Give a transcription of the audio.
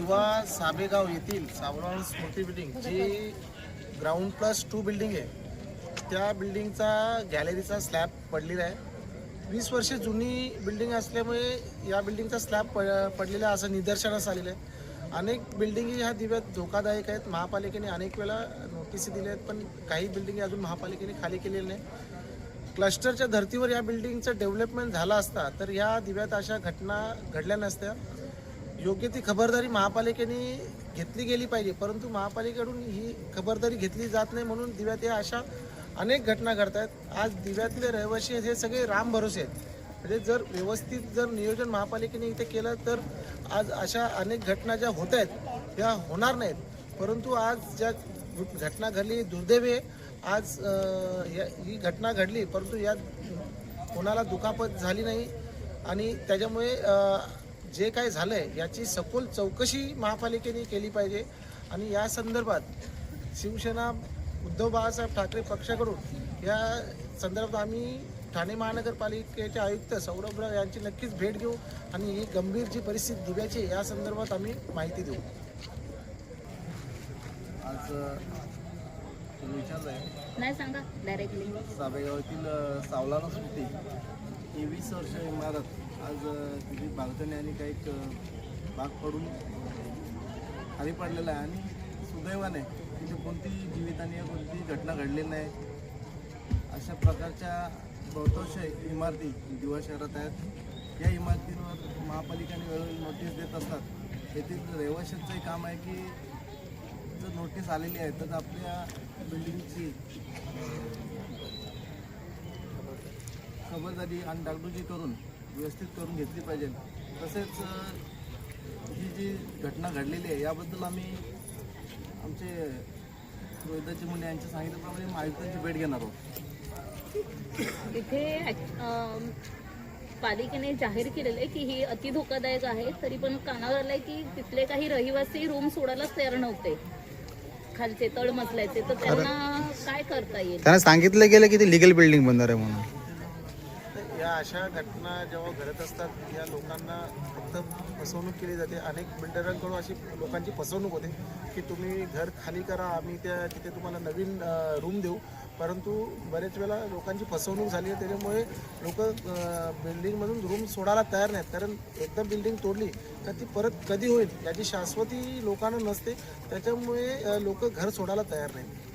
किंवा साबेगाव येथील सावरण स्मृती बिल्डिंग जी ग्राउंड प्लस टू बिल्डिंग आहे त्या बिल्डिंगचा गॅलरीचा स्लॅब पडलेला आहे. वीस वर्षे जुनी बिल्डिंग असल्यामुळे या बिल्डिंगचा स्लॅब प पडलेला आहे असं निदर्शनास आलेलं आहे. अनेक बिल्डिंगी ह्या दिव्यात धोकादायक आहेत. महापालिकेने अनेक वेळा नोटिसी दिल्या आहेत पण काही बिल्डिंगी अजून महापालिकेने खाली केलेल्या नाही. क्लस्टरच्या धर्तीवर या बिल्डिंगचं डेव्हलपमेंट झालं असता तर या दिव्यात अशा घटना घडल्या नसत्या. योग्य ती खबरदारी महापालिकेने घेतली गेली पाहिजे परंतु महापालिकेकडून ही खबरदारी घेतली जात नाही म्हणून दिव्यात या अशा अनेक घटना घडत आहेत आज दिव्यातले रहिवासी हे सगळे राम भरोसे आहेत. म्हणजे जर व्यवस्थित जर नियोजन महापालिकेने इथे केलं तर आज अशा अनेक घटना ज्या होत आहेत त्या होणार नाहीत. परंतु आज ज्या घटना घडली दुर्दैवी आहे. आज या- ही घटना घडली परंतु यात कोणाला दुखापत झाली नाही. आणि त्याच्यामुळे जे काय झालं आहे याची सखोल चौकशी महापालिकेने केली पाहिजे. आणि या संदर्भात शिवसेना उद्धव बाळासाहेब ठाकरे पक्षाकडून या संदर्भात आम्ही ठाणे महानगरपालिकेचे आयुक्त सौरभराव यांची नक्कीच भेट घेऊ आणि ही गंभीर जी परिस्थिती दिव्याची या संदर्भात आम्ही माहिती देऊ. आज तुम्ही विचारलं आहे नाही सांगा डायरेक्टली साबेगावातील अ, सावलाना स्मृती. ही वीस वर्ष इमारत आज तिची बागतने आणि काही भाग पडून खाली पडलेला आहे आणि सुदैवाने तिथे कोणतीही जीवितहानी कोणतीही घटना घडलेली नाही. अशा प्रकारच्या बहुतांश इमारती दिवा शहरात आहेत. या इमारतींवर महापालिकेने वेळोवेळी नोटीस देत असतात. येथील रहिवाशांचंही काम आहे की जर नोटीस आलेली आहे तर आपल्या बिल्डिंगची खबरदारी आणि डागडुजी करून व्यवस्थित करून घेतली पाहिजे. तसेच ही जी घटना घडलेली आहे याबद्दल आम्ही आमचे रोहिदाची मुले यांच्या सांगितल्याप्रमाणे आयुक्तांची भेट घेणार आहोत. इथे पालिकेने जाहीर केलेलं आहे की ही अति धोकादायक आहे. तरी पण कानावर आलंय की तिथले काही रहिवासी रूम सोडायलाच तयार नव्हते. खालचे तळ मजल्याचे. तर त्यांना काय करता येईल? त्यांना सांगितलं गेलं की ती लिगल बिल्डिंग बनणार आहे म्हणून. या अशा घटना जेव्हा घडत असतात या लोकांना फक्त फसवणूक केली जाते. अनेक बिल्डरांकडून अशी लोकांची फसवणूक होते की तुम्ही घर खाली करा आम्ही त्या तिथे तुम्हाला नवीन रूम देऊ. परंतु बरेच वेळा लोकांची फसवणूक झाली आहे. त्याच्यामुळे लोक बिल्डिंगमधून रूम सोडायला तयार नाहीत. कारण एकदा बिल्डिंग तोडली तर ती परत कधी होईल? याची शाश्वती लोकांना नसते. त्याच्यामुळे लोक घर सोडायला तयार नाहीत.